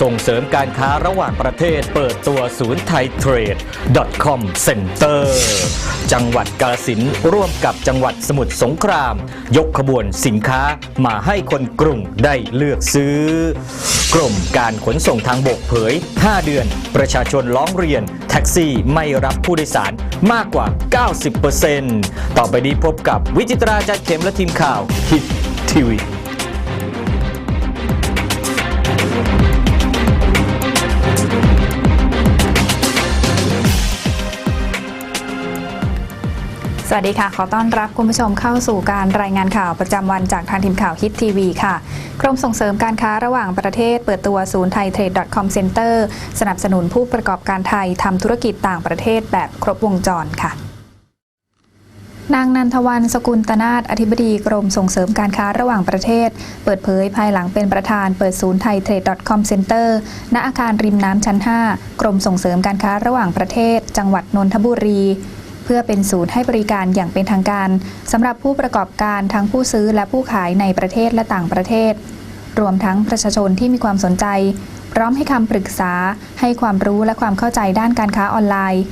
ส่งเสริมการค้าระหว่างประเทศ เปิดตัวศูนย์ไทยเทรด .com Center จังหวัดกาฬสินร่วมกับจังหวัดสมุทรสงคราม ยกขบวนสินค้ามาให้คนกรุงได้เลือกซื้อ กรมการขนส่งทางบกเผย 5 เดือน ประชาชนร้องเรียน แท็กซี่ไม่รับผู้โดยสารมากกว่า 90%ต่อไปนี้พบกับวิจิตราจัดเข็มและทีมข่าวฮิตทีวี วัสดีค่ะ ขอต้อนรับคุณผู้ชมเข้าสู่การรายงานข่าวประจำวันจากทางทีมข่าวฮิตทีวีค่ะ กรมส่งเสริมการค้าระหว่างประเทศเปิดตัวศูนย์ไทยเทรด .com Center สนับสนุนผู้ประกอบการไทยทำธุรกิจต่างประเทศแบบครบวงจรค่ะนางนันทวันสกุลตนาถอธิบดีกรมส่งเสริมการค้าระหว่างประเทศ เปิดเผยภายหลังเป็นประธานเปิดศูนย์ไทยเทรด .com Center ณอาคารริมน้ำชั้น 5 กรมส่งเสริมการค้าระหว่างประเทศ จังหวัดนนทบุรี เพื่อเป็นศูนย์ให้บริการอย่างเป็นทางการสำหรับผู้ประกอบการทั้งผู้ซื้อและผู้ขายในประเทศและต่างประเทศ รวมทั้งประชาชนที่มีความสนใจ พร้อมให้คำปรึกษา ให้ความรู้และความเข้าใจด้านการค้าออนไลน์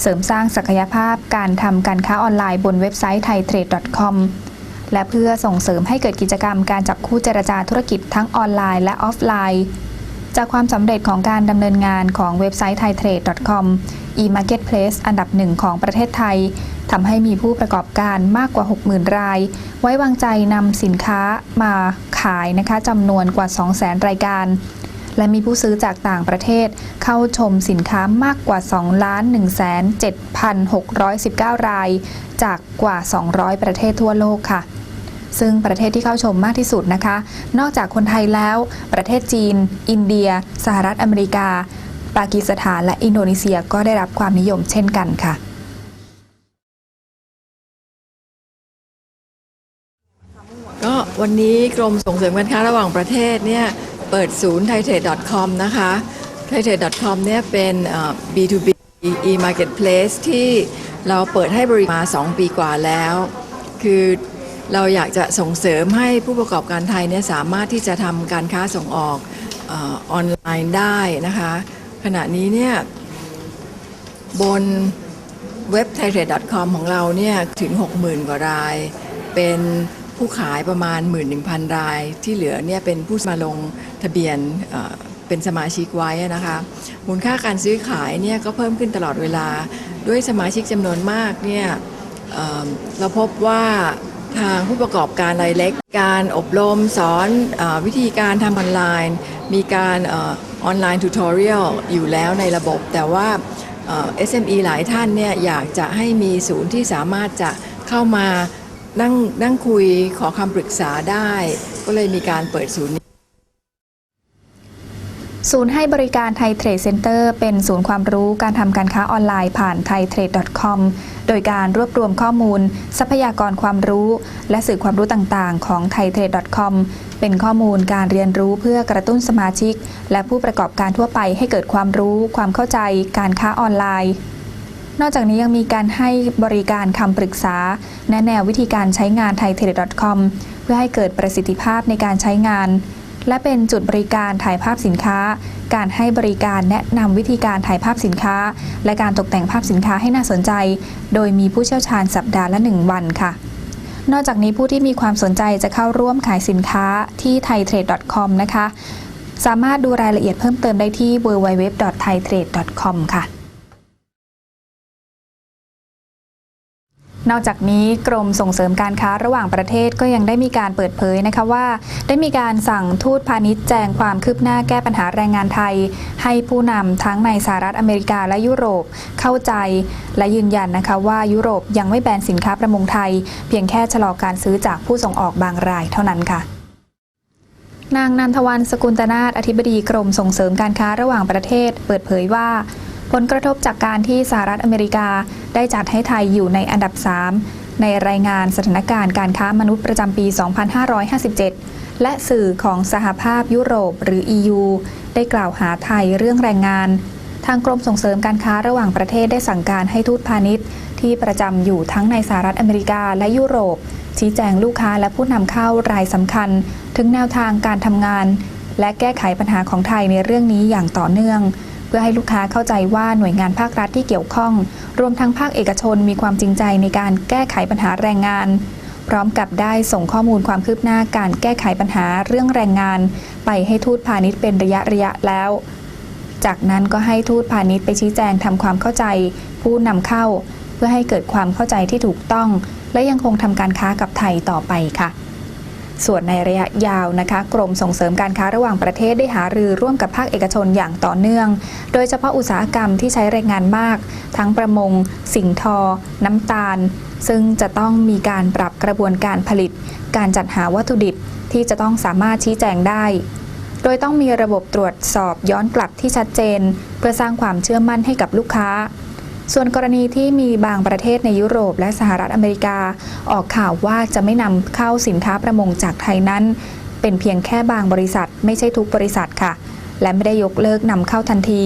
เสริมสร้างศักยภาพการทำการค้าออนไลน์บนเว็บไซต์ thaitrade.com และเพื่อส่งเสริมให้เกิดกิจกรรมการจับคู่เจรจาธุรกิจทั้งออนไลน์และออฟไลน์ จากความสำเร็จของการดำเนินงานของเว็บไซต์ thaitrade.com e-marketplace อันดับหนึ่งของประเทศไทยทำให้มีผู้ประกอบการมากกว่า 60,000 ราย ไว้วางใจนำสินค้ามาขายนะคะจำนวนกว่า 200,000 รายการ และมีผู้ซื้อจากต่างประเทศเข้าชมสินค้ามากกว่า2 1 7 6 1 9 ราย จากกว่า 200 ประเทศทั่วโลกค่ะ ซึ่งประเทศที่เข้าชมมากที่สุดนะคะ นอกจากคนไทยแล้ว ประเทศจีน อินเดีย สหรัฐอเมริกา ปากีสถานและอินโดนีเซียก็ได้รับความนิยมเช่นกันค่ะก็วันนี้กรมส่งเสริมการค้าระหว่างประเทศเนี่ยเปิดศูนย์ thaitrade.com นะคะ thaitrade.com เนี่ยเป็น B2B e-marketplace ที่เราเปิดให้บริการมา 2 ปีกว่าแล้ว คือ เราอยากจะส่งเสริมให้ผู้ประกอบการไทยเนี่ยสามารถที่จะทำการค้าส่งออกเออออนไลน์ได้นะคะ ขณะนี้เนี่ยบนเว็บ thaitrade.com ของเราเนี่ยถึง 60,000 กว่าราย เป็นผู้ขายประมาณ 11,000 ราย ที่เหลือเนี่ยเป็นผู้มาลงทะเบียนเอ่อเป็นสมาชิกไว้นะคะมูลค่าการซื้อขายเนี่ยก็เพิ่มขึ้นตลอดเวลา ด้วยสมาชิกจำนวนมากเนี่ยเอ่อเราพบว่า ทางผู้ประกอบการรายเล็ก การอบรมสอนอวิธีการทำออนไลน์ มีการออนไลน์ทูตอเรียลอยู่แล้วในระบบ แต่ว่าเอ่อ SME หลายท่านเนี่ยอยากจะให้มีศูนย์ที่สามารถจะเข้ามานั่งนั่งคุยขอคำปรึกษาได้ ก็เลยมีการเปิดศูนย์ ศูนย์ให้บริการไทยเทรดเซ็นเตอร์เป็นศูนย์ความรู้การทำการค้าออนไลน์ผ่าน thaitrade.com โดยการรวบรวมข้อมูล ทรัพยากรความรู้ และสื่อความรู้ต่างๆ ของ thaitrade.com เป็นข้อมูลการเรียนรู้เพื่อกระตุ้นสมาชิก และผู้ประกอบการทั่วไปให้เกิดความรู้ ความเข้าใจ การค้าออนไลน์ นอกจากนี้ยังมีการให้บริการคำปรึกษา แนะแนววิธีการใช้งาน thaitrade.com เพื่อให้เกิดประสิทธิภาพในการใช้งาน และเป็นจุดบริการถ่ายภาพสินค้า การให้บริการแนะนำวิธีการถ่ายภาพสินค้า และการตกแต่งภาพสินค้าให้น่าสนใจ โดยมีผู้เชี่ยวชาญสัปดาห์ละ 1 วันค่ะนอกจากนี้ผู้ที่มีความสนใจจะเข้าร่วมขายสินค้าที่ thaitrade.com นะคะ สามารถดูรายละเอียดเพิ่มเติมได้ที่ www.thaitrade.com ค่ะ นอกจากนี้กรมส่งเสริมการค้าระหว่างประเทศก็ยังได้มีการเปิดเผยนะคะว่า ได้มีการสั่งทูตพาณิชย์แจงความคืบหน้าแก้ปัญหาแรงงานไทย ให้ผู้นำทั้งในสหรัฐอเมริกาและยุโรปเข้าใจ และยืนยันนะคะว่ายุโรปยังไม่แบนสินค้าประมงไทย เพียงแค่ชะลอการซื้อจากผู้ส่งออกบางรายเท่านั้นค่ะนางนันทวันสกุลตนาถอธิบดีกรมส่งเสริมการค้าระหว่างประเทศ เปิดเผยว่า ผลกระทบจากการที่สหรัฐอเมริกาได้จัดให้ไทยอยู่ในอันดับ 3 ในรายงานสถานการณ์การค้ามนุษย์ประจำปี 2557 และสื่อของสหภาพยุโรปหรือ EU ได้กล่าวหาไทยเรื่องแรงงาน ทางกรมส่งเสริมการค้าระหว่างประเทศได้สั่งการให้ทูตพาณิชย์ ที่ประจำอยู่ทั้งในสหรัฐอเมริกาและยุโรป ชี้แจงลูกค้าและผู้นำเข้ารายสำคัญ ถึงแนวทางการทำงาน และแก้ไขปัญหาของไทยในเรื่องนี้อย่างต่อเนื่อง พื่อให้ลูกค้าเข้าใจว่าหน่วยงานภาครัฐที่เกี่ยวข้อง รวมทั้งภาคเอกชนมีความจริงใจในการแก้ไขปัญหาแรงงาน พร้อมกับได้ส่งข้อมูลความคืบหน้าการแก้ไขปัญหาเรื่องแรงงาน ไปให้ทูตพาณิชย์เป็นระยะระยะแล้ว จากนั้นก็ให้ทูตพาณิชย์ไปชี้แจงทำความเข้าใจ ผู้นำเข้า เพื่อให้เกิดความเข้าใจที่ถูกต้อง และยังคงทำการค้ากับไทยต่อไปค่ะ ส่วนในระยะยาวนะคะ กรมส่งเสริมการค้าระหว่างประเทศได้หารือร่วมกับภาคเอกชนอย่างต่อเนื่อง โดยเฉพาะอุตสาหกรรมที่ใช้แรงงานมาก ทั้งประมง สิ่งทอ น้ำตาล ซึ่งจะต้องมีการปรับกระบวนการผลิต การจัดหาวัตถุดิบที่จะต้องสามารถชี้แจงได้ โดยต้องมีระบบตรวจสอบย้อนกลับที่ชัดเจน เพื่อสร้างความเชื่อมั่นให้กับลูกค้า ส่วนกรณีที่มีบางประเทศในยุโรปและสหรัฐอเมริกา ออกข่าวว่าจะไม่นำเข้าสินค้าประมงจากไทยนั้น เป็นเพียงแค่บางบริษัท ไม่ใช่ทุกบริษัทค่ะ และไม่ได้ยกเลิกนำเข้าทันที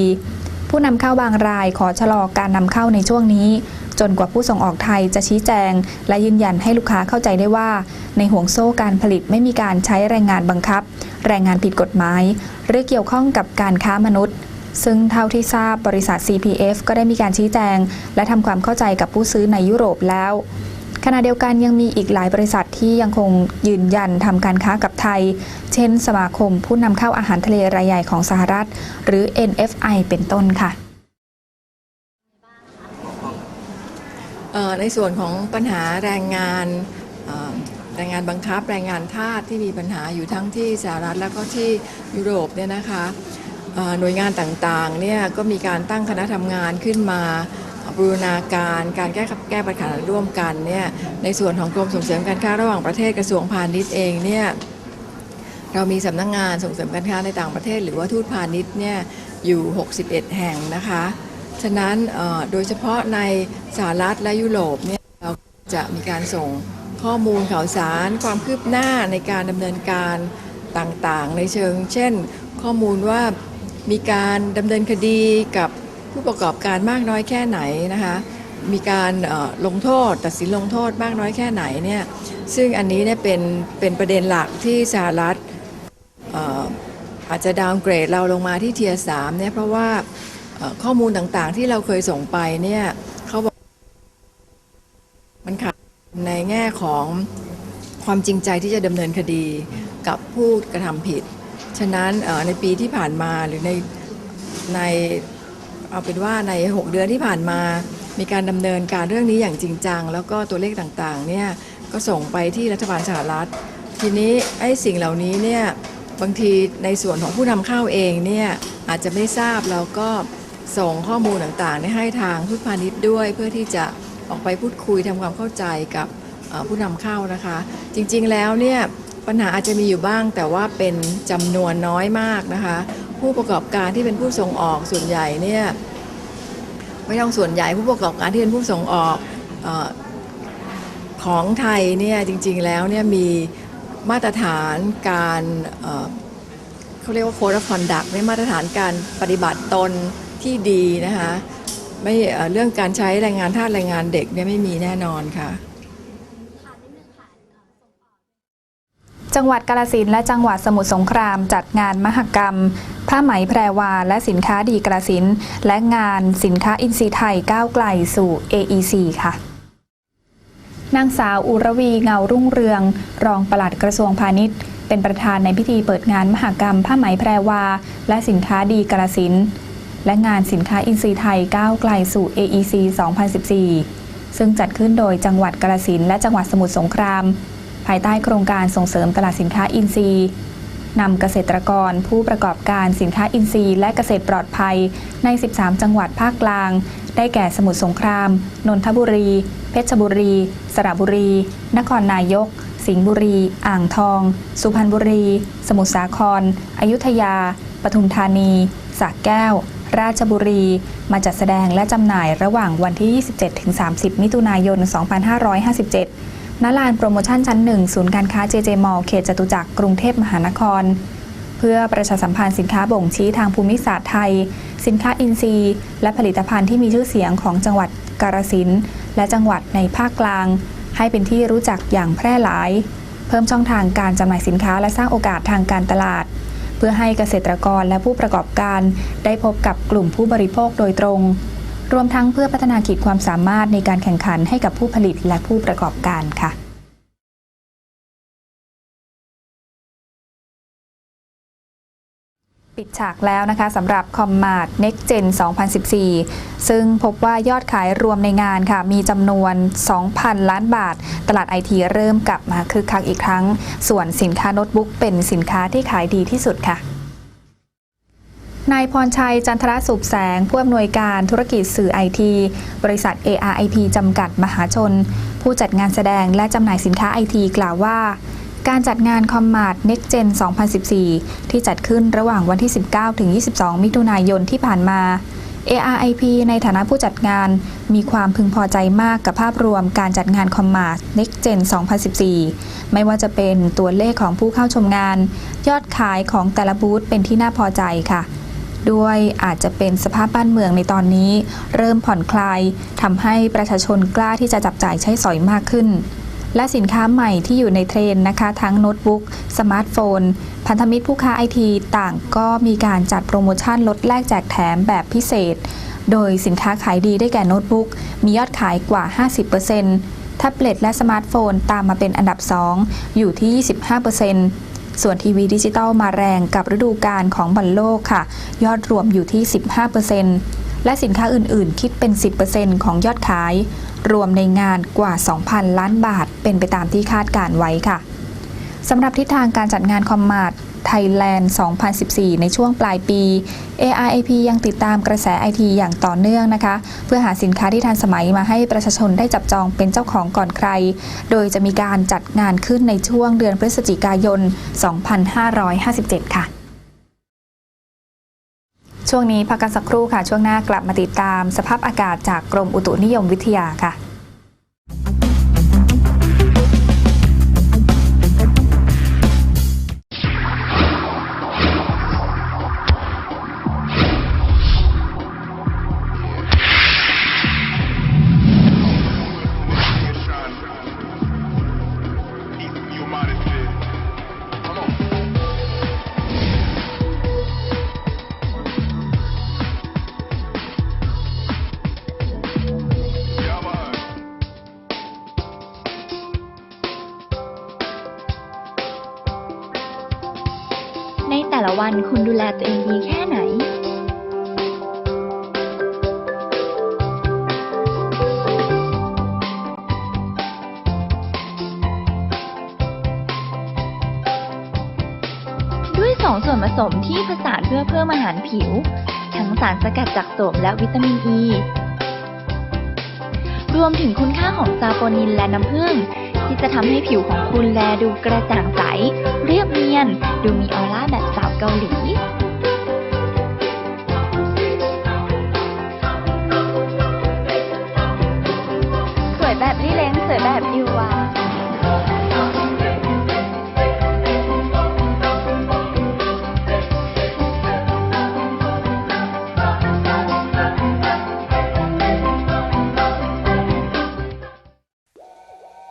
ผู้นำเข้าบางรายขอชะลอการนำเข้าในช่วงนี้ จนกว่าผู้ส่งออกไทยจะชี้แจง และยืนยันให้ลูกค้าเข้าใจได้ว่า ในห่วงโซ่การผลิตไม่มีการใช้แรงงานบังคับ แรงงานผิดกฎหมาย หรือเกี่ยวข้องกับการค้ามนุษย์ ซึ่งเท่าที่ทราบบริษัท CPF ก็ได้มีการชี้แจง และทำความเข้าใจกับผู้ซื้อในยุโรปแล้วขณะเดียวกันยังมีอีกหลายบริษัทที่ยังคงยืนยันทำการค้ากับไทย เช่น สมาคมผู้นำเข้าอาหารทะเลรายใหญ่ของสหรัฐ หรือ NFI เป็นต้นค่ะในส่วนของปัญหาแรงงานแรงงานบังคับแรงงานทาสที่มีปัญหาอยู่ทั้งที่สหรัฐแล้วก็ที่ยุโรปเนี่ยนะคะ หน่วยงานต่างๆเนี่ยก็มีการตั้งคณะทำงานขึ้นมาบูรณาการการแก้แก้ปัญหาร่วมกันเนี่ยในส่วนของกรมส่งเสริมการค้าระหว่างประเทศกระทรวงพาณิชย์เองเนี่ยเรามีสำนักงงานส่งเสริมการค้าในต่างประเทศ หรือว่าทูตพาณิชย์เนี่ยอยู่ 61 แห่งนะคะ ฉะนั้นโดยเฉพาะในสหรัฐและยุโรปเนี่ยเราจะมีการส่งข้อมูลข่าวสารความคืบหน้าในการดำเนินการต่างๆ ในเชิง เช่น ข้อมูลว่า มีการดำเนินคดีกับผู้ประกอบการมากน้อยแค่ไหนนะคะมีการลงโทษตัดสินลงโทษมากน้อยแค่ไหนเนี่ยซึ่งอันนี้เนี่ยเป็นเป็นประเด็นหลักที่สหรัฐอาจจะดาวน์เกรดเราลงมาที่เทียสามเนี่ยเพราะว่าข้อมูลต่างๆที่เราเคยส่งไปเนี่ยเขาบอกมันขาดในแง่ของความจริงใจที่จะดำเนินคดีกับผู้กระทำผิด ฉะนั้นในปีที่ผ่านมาหรือในในเอาเป็นว่าใน 6 เดือนที่ผ่านมา มีการดำเนินการเรื่องนี้อย่างจริงจัง แล้วก็ตัวเลขต่างๆเนี่ยก็ส่งไปที่รัฐบาลสหรัฐ ทีนี้ไอ้สิ่งเหล่านี้เนี่ยบางทีในส่วนของผู้นำเข้าเองเนี่ยอาจจะไม่ทราบแล้วก็ส่งข้อมูลต่างๆให้ทางทูตพาณิชย์ด้วย เพื่อที่จะออกไปพูดคุยทำความเข้าใจกับผู้นำเข้านะคะ จริงๆแล้วเนี่ย ปัญหาอาจจะมีอยู่บ้าง แต่ว่าเป็นจำนวนน้อยมากนะคะ ผู้ประกอบการที่เป็นผู้ส่งออกส่วนใหญ่เนี่ยไม่ต้องส่วนใหญ่ผู้ประกอบการที่เป็นผู้ส่งออกออของไทยเนี่ยจริงๆแล้วเนี่ยมีมาตรฐานการเเขาเรียกว่า code of conduct เนี่มาตรฐานการปฏิบัติตนที่ดีนะคะไม่เรื่องการใช้แรงงานทาสแรงงานเด็กเนี่ยไม่มีแน่นอนค่ะ จังหวัดกาลสินและจังหวัดสมุทรสงครามจัดงานมหกรรม ผ้าไหมแพรวา และสินค้าดีกาลสินและงานสินค้าอินทรีย์ไทยก้าวไกลสู่ AEC ค่ะนางสาวอุรวีเงารุ่งเรือง รองปลัดกระทรวงพาณิชย์ เป็นประธานในพิธีเปิดงานมหกรรม ผ้าไหมแพรวา และสินค้าดีกาลสินและงานสินค้าอินทรีย์ไทยก้าวไกลสู่ AEC 2014 ซึ่งจัดขึ้นโดยจังหวัดกาลสินและจังหวัดสมุทรสงคราม ภายใต้โครงการส่งเสริมตลาดสินค้าอินทรีย์นำเกษตรกรผู้ประกอบการสินค้าอินทรีย์ และเกษตรปลอดภัย ใน 13 จังหวัดภาคกลาง ได้แก่สมุทรสงคราม นนทบุรี เพชรบุรี สระบุรี นครนายก สิงห์บุรี อ่างทอง สุพรรณบุรี สมุทรสาคร อยุธยา ปทุมธานีสระแก้ว ราชบุรี มาจัดแสดงและจำหน่ายระหว่างวันที่ 27-30 มิถุนายน 2557 ณลานโปรโมชั่นชั้นหนึ่งศูนย์การค้าเจเจมอลเขตจตุจักรกรุงเทพมหานคร เพื่อประชาสัมพันธ์สินค้าบ่งชี้ทางภูมิศาสตร์ไทย สินค้าอินทรีย์ และผลิตภัณฑ์ที่มีชื่อเสียงของจังหวัดกาฬสินธุ์และจังหวัดในภาคกลาง ให้เป็นที่รู้จักอย่างแพร่หลาย เพิ่มช่องทางการจำหน่ายสินค้าและสร้างโอกาสทางการตลาด เพื่อให้เกษตรกรและผู้ประกอบการ ได้พบกับกลุ่มผู้บริโภคโดยตรง รวมทั้งเพื่อพัฒนาขีดความสามารถในการแข่งขันให้กับผู้ผลิตและผู้ประกอบการค่ะปิดฉากแล้วนะคะสำหรับคอมมาด Next Gen 2014 ซึ่งพบว่ายอดขายรวมในงานค่ะ มีจำนวน 2,000 ล้านบาท ตลาดไอทีเริ่มกลับมาคึกคักอีกครั้ง ส่วนสินค้าโน้ตบุ๊กเป็นสินค้าที่ขายดีที่สุดค่ะ นายพรชัยจันทรสุขแสง ผู้อำนวยการธุรกิจสื่อไอทีบริษัท ARIP จำกัดมหาชน ผู้จัดงานแสดงและจำหน่ายสินค้าไอทีกล่าวว่าการจัดงานคอมมาด Next Gen 2014 ที่จัดขึ้นระหว่างวันที่ 19 ถึง 22 มิถุนายนที่ผ่านมา ARIP ในฐานะผู้จัดงานมีความพึงพอใจมากกับภาพรวมการจัดงานคอมมาด Next Gen 2014 ไม่ว่าจะเป็นตัวเลขของผู้เข้าชมงาน ยอดขายของแต่ละบูธเป็นที่น่าพอใจค่ะ ด้วยอาจจะเป็นสภาพบ้านเมืองในตอนนี้ เริ่มผ่อนคลายทำให้ประชาชนกล้าที่จะจับจ่ายใช้สอยมากขึ้น และสินค้าใหม่ที่อยู่ในเทรนนะคะ ทั้งโน้ตบุ๊กสมาร์ทโฟน พันธมิตรผู้ค้าไอทีต่างก็มีการจัดโปรโมชั่นลดแลกแจกแถมแบบพิเศษ โดยสินค้าขายดีได้แก่โน้ตบุ๊กมียอดขายกว่า 50%แท็บเล็ตและสมาร์ทโฟนตามมาเป็นอันดับ 2 อยู่ที่ 25% ส่วนทีวีดิจิตอลมาแรงกับฤดูกาลของบอลโลกค่ะ ยอดรวมอยู่ที่ 15%และสินค้าอื่นๆ คิดเป็น 10%ของยอดขาย รวมในงานกว่า 2,000 ล้านบาท เป็นไปตามที่คาดการไว้ค่ะสำหรับทิศทางการจัดงานคอมมาด ไทยแลนด์2014 ในช่วงปลายปี ARIP ยังติดตามกระแสไอทีอย่างต่อเนื่องนะคะ เพื่อหาสินค้าที่ทันสมัยมาให้ประชาชนได้จับจองเป็นเจ้าของก่อนใคร โดยจะมีการจัดงานขึ้นในช่วงเดือนพฤศจิกายน 2557 ค่ะช่วงนี้พักกันสักครู่ค่ะ ช่วงหน้ากลับมาติดตามสภาพอากาศจากกรมอุตุนิยมวิทยาค่ะ ตัวเองดีแค่ไหนด้วยสองส่วนผสมที่ผสานเพื่อเพิ่มอาหารผิว ทั้งสารสกัดจากโสมและวิตามินอ e. ีรวมถึงคุณค่าของซาโปนินและน้ำผึ้งที่จะทำให้ผิวของคุณแลดูกระจ่างใส เรียบเนียน ดูมีออร่าแบบสาวเกาหลี แบบดิวา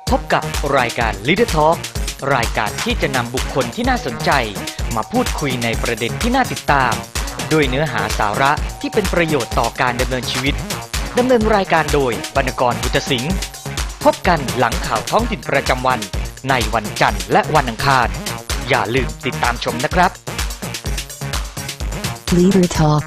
พบกับรายการ Leader Talk รายการที่จะนำบุคคลที่น่าสนใจ มาพูดคุยในประเด็นที่น่าติดตาม ด้วยเนื้อหาสาระที่เป็นประโยชน์ต่อการดำเนินชีวิตดำเนินรายการโดยบรรณกรบุตรสิงห์ พบกันหลังข่าวท้องถิ่นประจำวัน ในวันจันทร์และวันอังคาร อย่าลืมติดตามชมนะครับ Leader Talk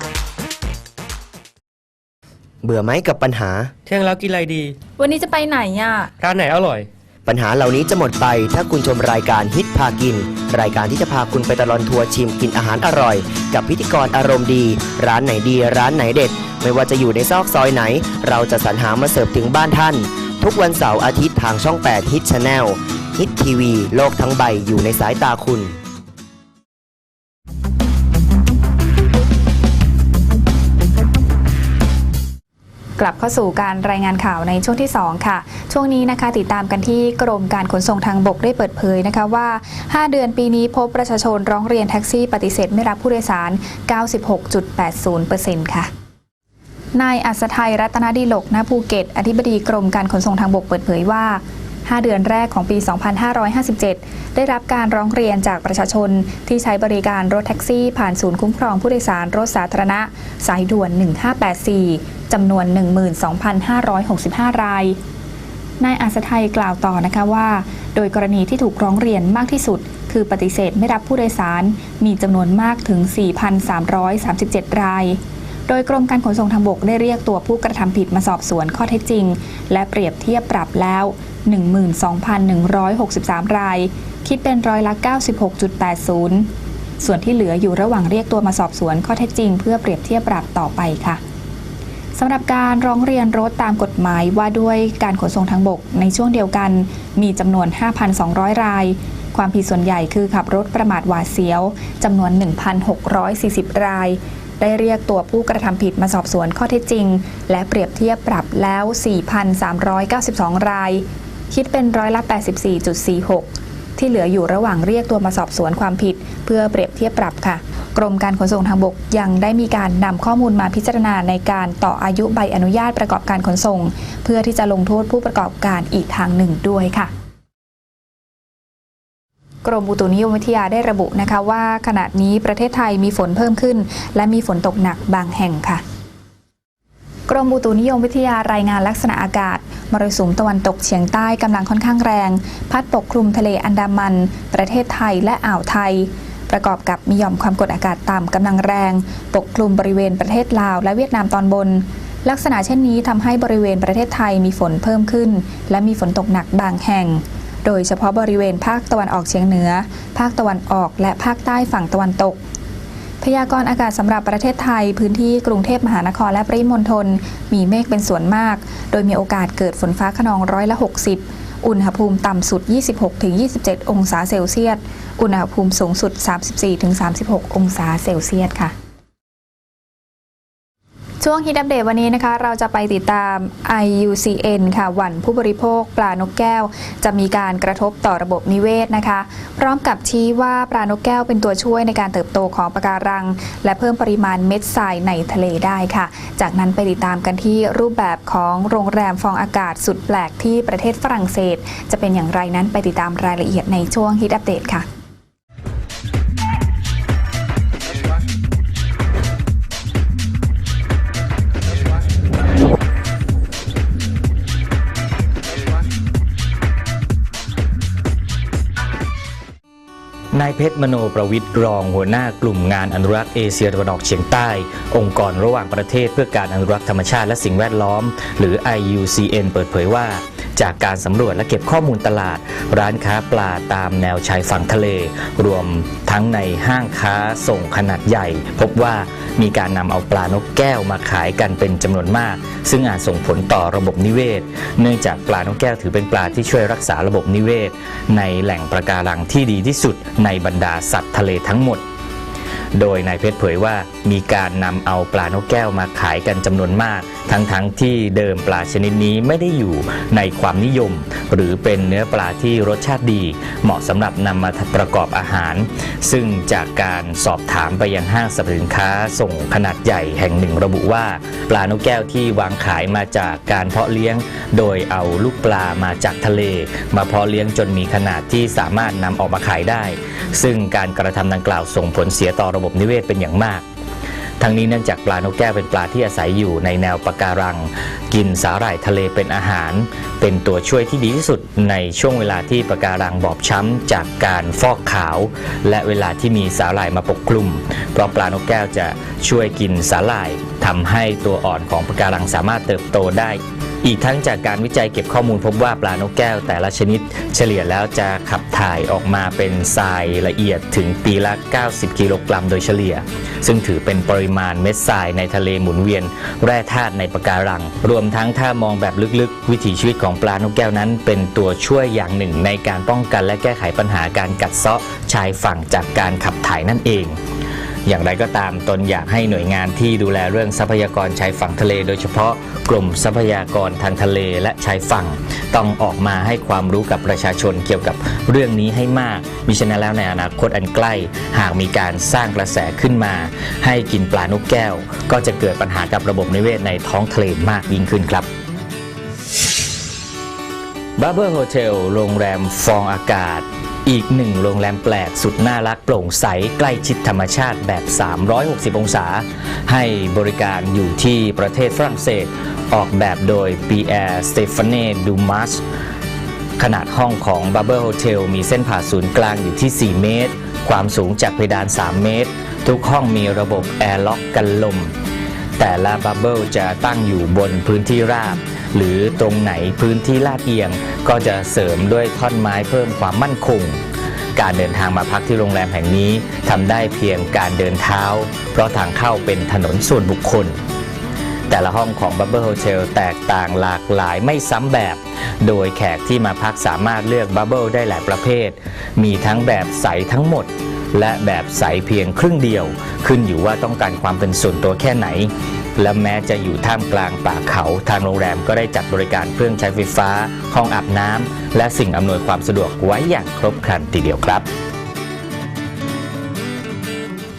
เบื่อไหมกับปัญหา เที่ยงแล้วกินอะไรดี วันนี้จะไปไหนอะ ร้านไหนอร่อย ปัญหาเหล่านี้จะหมดไปถ้าคุณชมรายการฮิตพากิน รายการที่จะพาคุณไปตลอดทัวร์ชิมกินอาหารอร่อย กับพิธีกรอารมณ์ดี ร้านไหนดี ร้านไหนเด็ด ไม่ว่าจะอยู่ในซอกซอยไหน เราจะสรรหามาเสิร์ฟถึงบ้านท่าน ทุกวันเสาร์อาทิตย์ทางช่อง 8 ฮิตช n แนลฮิตทีวี โลกทั้งใบอยู่ในสายตาคุณ กลับเข้าสู่การรายงานข่าวในช่วงที่ 2 ค่ะ ช่วงนี้นะคะติดตามกันที่กรมการขนส่งทางบกได้เปิดเผยนะคะว่า 5 เดือนปีนี้พบประชาชนร้องเรียนแท็กซี่ปฏิเสธไม่รับผู้โดยสาร 96.80%ค่ะ นายอัศทัยรัตนดีหลกณภูเก็ต อธิบดีกรมการขนส่งทางบกเปิดเผยว่า 5 เดือนแรกของปี 2557 ได้รับการร้องเรียนจากประชาชนที่ใช้บริการรถแท็กซี่ ผ่านศูนย์คุ้มครองผู้โดยสารรถสาธารณะ สายด่วน 1584 จำนวน 12,565 ราย นายอาสไทยกล่าวต่อนะคะว่า โดยกรณีที่ถูกร้องเรียนมากที่สุด คือปฏิเสธไม่รับผู้โดยสาร มีจำนวนมากถึง 4,337 ราย โดยกรมการขนส่งทางบกได้เรียกตัวผู้กระทำผิดมาสอบสวนข้อเท็จจริง และเปรียบเทียบปรับแล้ว 12,163 ราย คิดเป็นร้อยละ 96.80 ส่วนที่เหลืออยู่ระหว่างเรียกตัวมาสอบสวนข้อเท็จจริง เพื่อเปรียบเทียบปรับต่อไปค่ะสำหรับการร้องเรียนรถตามกฎหมายว่าด้วยการขนส่งทางบกในช่วงเดียวกันมีจำนวน 5,200 ราย ความผิดส่วนใหญ่คือขับรถประมาทหวาดเสียวจำนวน 1,640 ราย ได้เรียกตัวผู้กระทำผิดมาสอบสวนข้อเท็จจริง และเปรียบเทียบปรับแล้ว 4,392 ราย คิดเป็นร้อยละ 84.46 ที่เหลืออยู่ระหว่างเรียกตัวมาสอบสวนความผิด เพื่อเปรียบเทียบปรับค่ะ กรมการขนส่งทางบกยังได้มีการนำข้อมูลมาพิจารณาในการต่ออายุใบอนุญาตประกอบการขนส่ง เพื่อที่จะลงโทษผู้ประกอบการอีกทางหนึ่งด้วยค่ะ กรมอุตุนิยมวิทยาได้ระบุนะคะว่าขณะนี้ประเทศไทยมีฝนเพิ่มขึ้น และมีฝนตกหนักบางแห่งค่ะ กรมอุตุนิยมวิทยารายงานลักษณะอากาศมรสุมตะวันตกเฉียงใต้กำลังค่อนข้างแรง พัดปกคลุมทะเลอันดามัน ประเทศไทยและอ่าวไทย ประกอบกับมีหย่อมความกดอากาศต่ำกำลังแรง ปกคลุมบริเวณประเทศลาวและเวียดนามตอนบน ลักษณะเช่นนี้ทำให้บริเวณประเทศไทยมีฝนเพิ่มขึ้น และมีฝนตกหนักบางแห่ง โดยเฉพาะบริเวณภาคตะวันออกเฉียงเหนือ ภาคตะวันออกและภาคใต้ฝั่งตะวันตก พยากรณ์อากาศสำหรับประเทศไทย พื้นที่กรุงเทพมหานครและปริมณฑลมีเมฆเป็นส่วนมาก โดยมีโอกาสเกิดฝนฟ้าขนองร้อยละ 60 อุณหภูมิต่ำสุด 26-27 องศาเซลเซียส อุณหภูมิสูงสุด 34-36 องศาเซลเซียสค่ะ ช่วงฮิตอัปเดตวันนี้นะคะ เราจะไปติดตาม IUCN ค่ะวันผู้บริโภคปลานกแก้ว จะมีการกระทบต่อระบบนิเวศนะคะ พร้อมกับชี้ว่าปลานกแก้วเป็นตัวช่วยในการเติบโตของปะการัง และเพิ่มปริมาณเม็ดทรายในทะเลได้ค่ะ จากนั้นไปติดตามกันที่รูปแบบของโรงแรมฟองอากาศสุดแปลกที่ประเทศฝรั่งเศส จะเป็นอย่างไรนั้นไปติดตามรายละเอียดในช่วงฮิตอัปเดตค่ะ นายเพชรมโนประวิตรรองหัวหน้ากลุ่มงานอนุรักษ์เอเชียตะวันออกเฉียงใต้ องค์กรระหว่างประเทศเพื่อการอนุรักษ์ธรรมชาติและสิ่งแวดล้อม หรือ IUCN เปิดเผยว่า จากการสำรวจและเก็บข้อมูลตลาด ร้านค้าปลาตามแนวชายฝั่งทะเล รวม ทั้งในห้างค้าส่งขนาดใหญ่ พบว่ามีการนำเอาปลานกแก้วมาขายกันเป็นจำนวนมาก ซึ่งอาจส่งผลต่อระบบนิเวศ เนื่องจากปลานกแก้วถือเป็นปลาที่ช่วยรักษาระบบนิเวศ ในแหล่งประการังที่ดีที่สุดในบรรดาสัตว์ทะเลทั้งหมด โดยนายเพชรเผยว่ามีการนำเอาปลานกแก้วมาขายกันจำนวนมาก ทั้งๆทที่เดิมปลาชนิดนี้ไม่ได้อยู่ในความนิยม หรือเป็นเนื้อปลาที่รสชาติดี เหมาะสำหรับนำมาประกอบอาหาร ซึ่งจากการสอบถามไปยังห้างสรรพสินค้าส่งขนาดใหญ่แห่งหนึ่งระบุว่า ปลานกแก้วที่วางขายมาจากการเพาะเลี้ยง โดยเอาลูกปลามาจากทะเล มาเพาะเลี้ยงจนมีขนาดที่สามารถนำออกมาขายได้ ซึ่งการกระทำดังกล่าวส่งผลเสียต่อระบบนิเวศเป็นอย่างมาก ทั้งนี้เนื่องจากปลานกแก้วเป็นปลาที่อาศัยอยู่ในแนวปะการัง กินสาหร่ายทะเลเป็นอาหาร เป็นตัวช่วยที่ดีที่สุดในช่วงเวลาที่ปะการังบอบช้ำจากการฟอกขาว และเวลาที่มีสาหร่ายมาปกคลุม เพราะปลานกแก้วจะช่วยกินสาหร่ายทำให้ตัวอ่อนของปะการังสามารถเติบโตได้ อีกทั้งจากการวิจัยเก็บข้อมูลพบว่าปลานกแก้วแต่ละชนิด เฉลี่ยแล้วจะขับถ่ายออกมาเป็นทรายละเอียดถึงปีละ 90 กิโลกรัมโดยเฉลี่ย ซึ่งถือเป็นปริมาณเม็ดทรายในทะเลหมุนเวียน แร่ธาตุในปะการัง รวมทั้งถ้ามองแบบลึกๆ วิถีชีวิตของปลานกแก้วนั้น เป็นตัวช่วยอย่างหนึ่งในการป้องกันและแก้ไขปัญหาการกัดเซาะชายฝั่งจากการขับถ่ายนั่นเอง อย่างไรก็ตามตนอยากให้หน่วยงานที่ดูแลเรื่องทรัพยากรชายฝั่งทะเล โดยเฉพาะกลุ่มทรัพยากรทางทะเลและชายฝั่ง ต้องออกมาให้ความรู้กับประชาชนเกี่ยวกับเรื่องนี้ให้มากมิฉะนั้นแล้วในอนาคตอันใกล้ หากมีการสร้างกระแสขึ้นมา ให้กินปลานกแก้ว ก็จะเกิดปัญหากับระบบนิเวศในท้องทะเลมากยิ่งขึ้นครับ b u b b l e Hotel โรงแรมฟองอากาศ อีกหนึ่งโรงแรมแปลกสุดน่ารักโปร่งใสใกล้ชิดธรรมชาติแบบ 360 องศา ให้บริการอยู่ที่ประเทศฝรั่งเศส ออกแบบโดย Pierre Stéphane Dumas ขนาดห้องของ Bubble Hotel มีเส้นผ่าศูนย์กลางอยู่ที่ 4 เมตร ความสูงจากเพดาน 3 เมตร ทุกห้องมีระบบแอร์ล็อกกันลม แต่ละบับเบิลจะตั้งอยู่บนพื้นที่ราบ หรือตรงไหนพื้นที่ลาดเอียง ก็จะเสริมด้วยท่อนไม้เพิ่มความมั่นคง การเดินทางมาพักที่โรงแรมแห่งนี้ทำได้เพียงการเดินเท้า เพราะทางเข้าเป็นถนนส่วนบุคคล แต่ละห้องของ Bubble Hotel แตกต่างหลากหลายไม่ซ้ำแบบ โดยแขกที่มาพักสามารถเลือก Bubble ได้หลายประเภท มีทั้งแบบใสทั้งหมดและแบบใสเพียงครึ่งเดียว ขึ้นอยู่ว่าต้องการความเป็นส่วนตัวแค่ไหน และแม้จะอยู่ท่ามกลางป่าเขาทางโรงแรมก็ได้จัดบริการเครื่องใช้ไฟฟ้า ห้องอาบน้ำและสิ่งอำนวยความสะดวกไว้อย่างครบครันทีเดียวครับ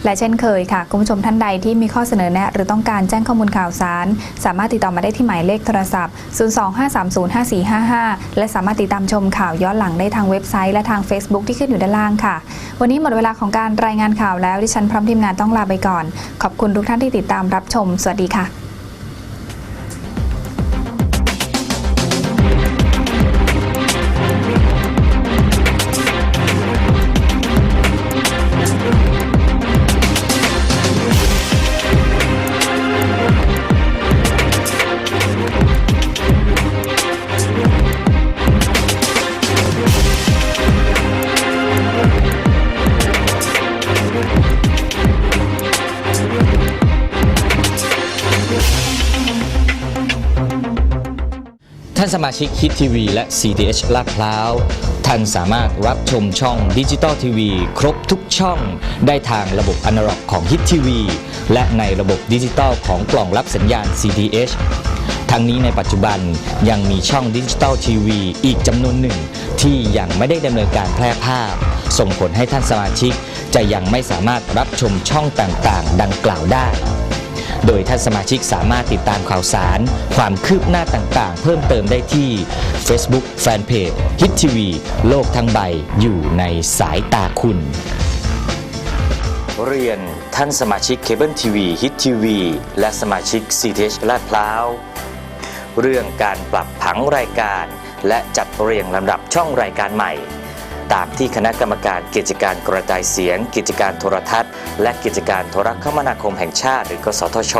และเช่นเคยค่ะ คุณผู้ชมท่านใดที่มีข้อเสนอแนะ หรือต้องการแจ้งข้อมูลข่าวสาร สามารถติดต่อมาได้ที่หมายเลขโทรศัพท์ 025305455 และสามารถติดตามชมข่าวย้อนหลังได้ทางเว็บไซต์และทาง Facebook ที่ขึ้นอยู่ด้านล่างค่ะ วันนี้หมดเวลาของการรายงานข่าวแล้วดิฉันพร้อมทีมงานต้องลาไปก่อน ขอบคุณทุกท่านที่ติดตามรับชม สวัสดีค่ะ สมาชิกฮิตทีวีและ CDH ลาดพร้าว ท่านสามารถรับชมช่องดิจิตอลทีวีครบทุกช่อง ได้ทางระบบอนาล็อกของฮิตทีวีและในระบบดิจิตอลของกล่องรับสัญญาณ CDH ทั้งนี้ในปัจจุบันยังมีช่องดิจิตอลทีวีอีกจำนวนหนึ่ง ที่ยังไม่ได้ดำเนินการแพร่ภาพ ส่งผลให้ท่านสมาชิก จะยังไม่สามารถรับชมช่องต่างๆ ดังกล่าวได้ โดยท่านสมาชิกสามารถติดตามข่าวสาร ความคืบหน้าต่างๆ เพิ่มเติมได้ที่ Facebook Fanpage Hit TV โลกทั้งใบอยู่ในสายตาคุณ เรียนท่านสมาชิกเคเบิลทีวีฮิตทีวีและสมาชิก CTH ลาดพร้าว เรื่องการปรับผังรายการ และจัดเรียงลำดับช่องรายการใหม่ ตามที่คณะกรรมการกิจการกระจายเสียง กิจการโทรทัศน์ และกิจการโทรคมนาคมแห่งชาติ หรือกสทช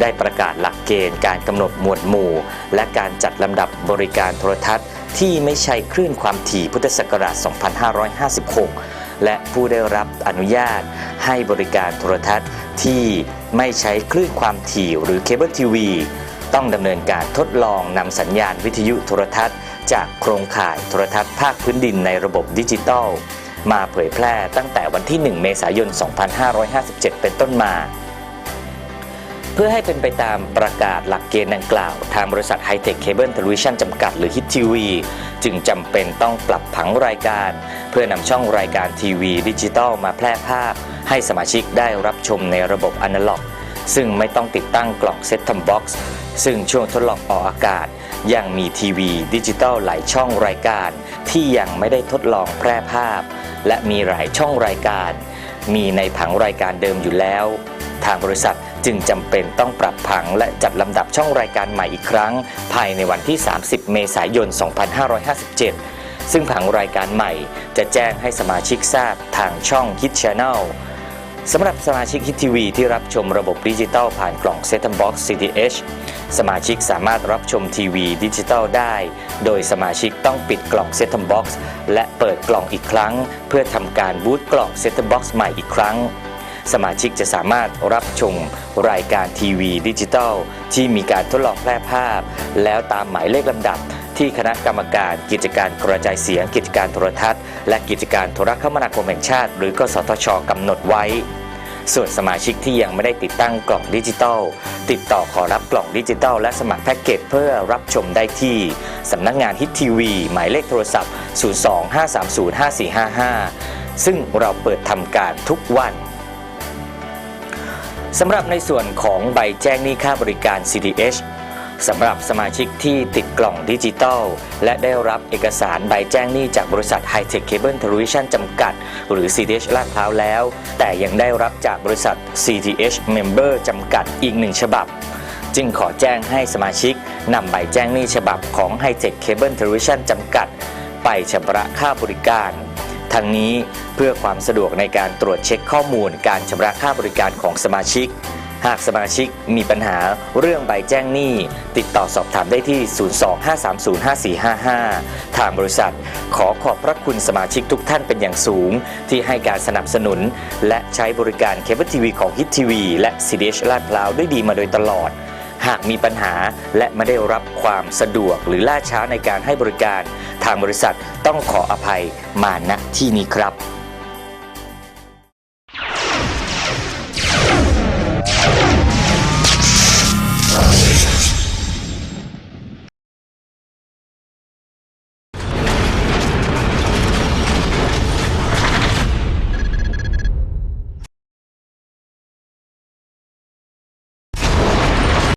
ได้ประกาศหลักเกณฑ์การกำหนดหมวดหมู่ และการจัดลำดับบริการโทรทัศน์ ที่ไม่ใช่คลื่นความถี่พุทธศักราช 2556 และผู้ได้รับอนุญาตให้บริการโทรทัศน์ที่ไม่ใช้คลื่นความถี่หรือเคเบิลทีวีต้องดำเนินการทดลองนำสัญญาณวิทยุโทรทัศน์ จากโครงข่ายโทรทัศน์ภาคพื้นดินในระบบดิจิตอลมาเผยแพร่ตั้งแต่วันที่ 1 เมษายน 2557 เป็นต้นมา เพื่อให้เป็นไปตามประกาศหลักเกณฑ์ดังกล่าว ทางบริษัทไฮเทคเคเบิลเทเลวิชันจำกัดหรือฮิตทีวีจึงจำเป็นต้องปรับผังรายการ เพื่อนำช่องรายการทีวีดิจิตอลมาแพร่ภาพ ให้สมาชิกได้รับชมในระบบอนาล็อก ซึ่งไม่ต้องติดตั้งกล่องเซ็ตทัมบ็อกซ์ซึ่งช่วงทดลองออกอากาศ ยังมีทีวีดิจิตอลหลายช่องรายการ ที่ยังไม่ได้ทดลองแพร่ภาพ และมีหลายช่องรายการ มีในผังรายการเดิมอยู่แล้ว ทางบริษัทจึงจำเป็นต้องปรับผังและจัดลำดับช่องรายการใหม่อีกครั้ง ภายในวันที่ 30 เมษายน 2557 ซึ่งผังรายการใหม่จะแจ้งให้สมาชิกทราบทางช่อง Hit Channel สำหรับสมาชิกฮิตทีวีที่รับชมระบบดิจิตอลผ่านกล่อง s e t Box CDH สมาชิกสามารถรับชมทีวีดิจิตอลได้ โดยสมาชิกต้องปิดกล่อง s e t Box และเปิดกล่องอีกครั้ง เพื่อทำการบูตกล่อง s e t Box ใหม่อีกครั้ง สมาชิกจะสามารถรับชมรายการทีวีดิจิตอลที่มีการทดลองแพร่ภาพ แล้วตามหมายเลขลำดับ ที่คณะกรรมการกิจการกระจายเสียง กิจการโทรทัศน์ และกิจการโทรคมนาคมแห่งชาติ หรือกสทชกำหนดไว้ ส่วนสมาชิกที่ยังไม่ได้ติดตั้งกล่องดิจิตอลติดต่อขอรับกล่องดิจิตอลและสมัครแพ็กเกจเพื่อรับชมได้ที่ สำนักงานฮิตทีวี หมายเลขโทรศัพท์ 025305455 ซึ่งเราเปิดทำการทุกวันสำหรับในส่วนของใบแจ้งหนี้ค่าบริการ CDH สำหรับสมาชิกที่ติดกล่องดิจิตอลและได้รับเอกสารใบแจ้งหนี้จากบริษัท High Tech Cable Television จำกัด หรือ CTH ลาดพร้าวแล้ว แต่ยังได้รับจากบริษัท CTH Member จำกัดอีกหนึ่งฉบับ จึงขอแจ้งให้สมาชิกนำใบแจ้งหนี้ฉบับของ High Tech Cable Television จำกัด ไปชำระค่าบริการทั้งนี้เพื่อความสะดวกในการตรวจเช็คข้อมูลการชำระค่าบริการของสมาชิก หากสมาชิกมีปัญหาเรื่องใบแจ้งหนี้ ติดต่อสอบถามได้ที่ 025305455 ทางบริษัท ขอขอบพระคุณสมาชิกทุกท่านเป็นอย่างสูง ที่ให้การสนับสนุน และใช้บริการเคเบิลทีวีของฮิตทีวีและ CDH ลาดพร้าวด้วยดีมาโดยตลอด หากมีปัญหาและไม่ได้รับความสะดวกหรือล่าช้าในการให้บริการ ทางบริษัทต้องขออภัยมาณที่นี้ครับ